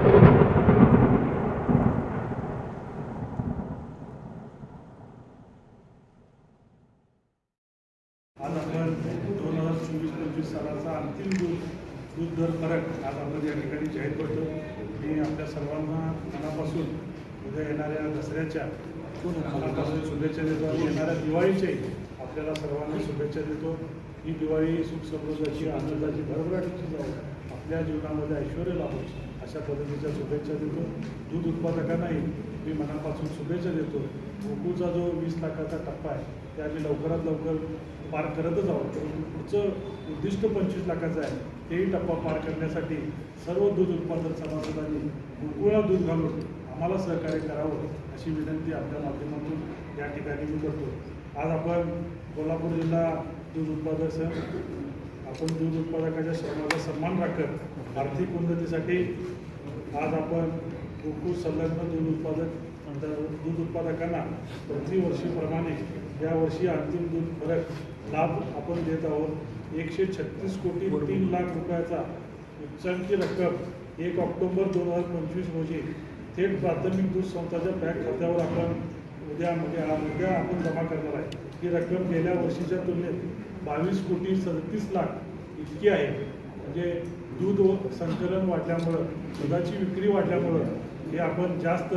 आज आपण दोन हजार चोवीस पंचवीस सालाचा अंतिम दूध दूध दर फरक आज आपण या ठिकाणी जाहीर करतो. मी आपल्या सर्वांना मनापासून उद्या येणाऱ्या दसऱ्याच्या मनापासून शुभेच्छा देतो आणि येणाऱ्या दिवाळीच्याही आपल्याला सर्वांना शुभेच्छा देतो. ही दिवाळी सुख समृद्धाची आनंदाची भरभराटीची जाऊ आपल्या जीवनामध्ये ऐश्वर लाभो अशा पद्धतीच्या शुभेच्छा देतो. दूध उत्पादकांनाही मी मनापासून शुभेच्छा देतो. गोकुळचा जो वीस लाखाचा टप्पा आहे ते आम्ही लवकरात लवकर पार करतच आहोत. परंतु पुढचं उद्दिष्ट पंचवीस लाखाचं आहे तेही टप्पा पार करण्यासाठी सर्व दूध उत्पादक सभासदांनी गोकुळा दूध घालून आम्हाला सहकार्य करावं अशी विनंती आपल्या माध्यमातून या ठिकाणी मी करतो. आज आपण कोल्हापूर जिल्हा दूध उत्पादक आपण दूध उत्पादकाच्या श्रमाचा सन्मान राखत आर्थिक उन्नतीसाठी आज आपण गोकुळ संलग्न दूध उत्पादक दूध उत्पादकांना प्रतिवर्षीप्रमाणे यावर्षी अंतिम दूध फरक लाभ आपण देत आहोत. एकशे छत्तीस कोटी तीन लाख रुपयाचा उच्चांकी रक्कम एक ऑक्टोबर दोन हजार पंचवीस रोजी थेट प्राथमिक दूध संस्थाच्या बँक खात्यावर आपण उद्या म्हणजे उद्या आपण जमा करणार आहे. ही रक्कम गेल्या वर्षीच्या तुलनेत बावीस कोटी सदतीस लाख इतकी आहे. म्हणजे दूध व संकलन वाढल्यामुळं दुधाची विक्री वाढल्यामुळं हे आपण जास्त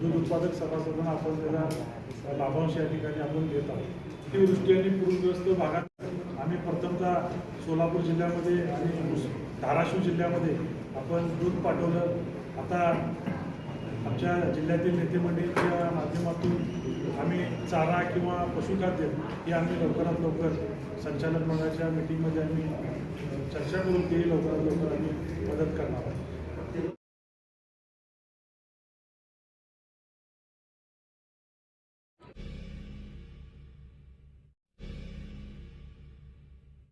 दूध उत्पादक सभासदांना आपण त्याचा लाभांश या ठिकाणी आपण देत आहोत. अतिवृष्टी आणि पूरग्रस्त भागात आम्ही प्रथमतः सोलापूर जिल्ह्यामध्ये आणि धाराशिव जिल्ह्यामध्ये आपण दूध पाठवलं. आता आमच्या जिल्ह्यातील नेते मंडळीच्या माध्यमातून आम्ही चारा किंवा पशुखाद्य हे आम्ही लवकरात लवकर संचालक मंडळाच्या मिटिंगमध्ये आम्ही चर्चा करून तेही लवकरात लवकर आम्ही मदत करणार आहोत.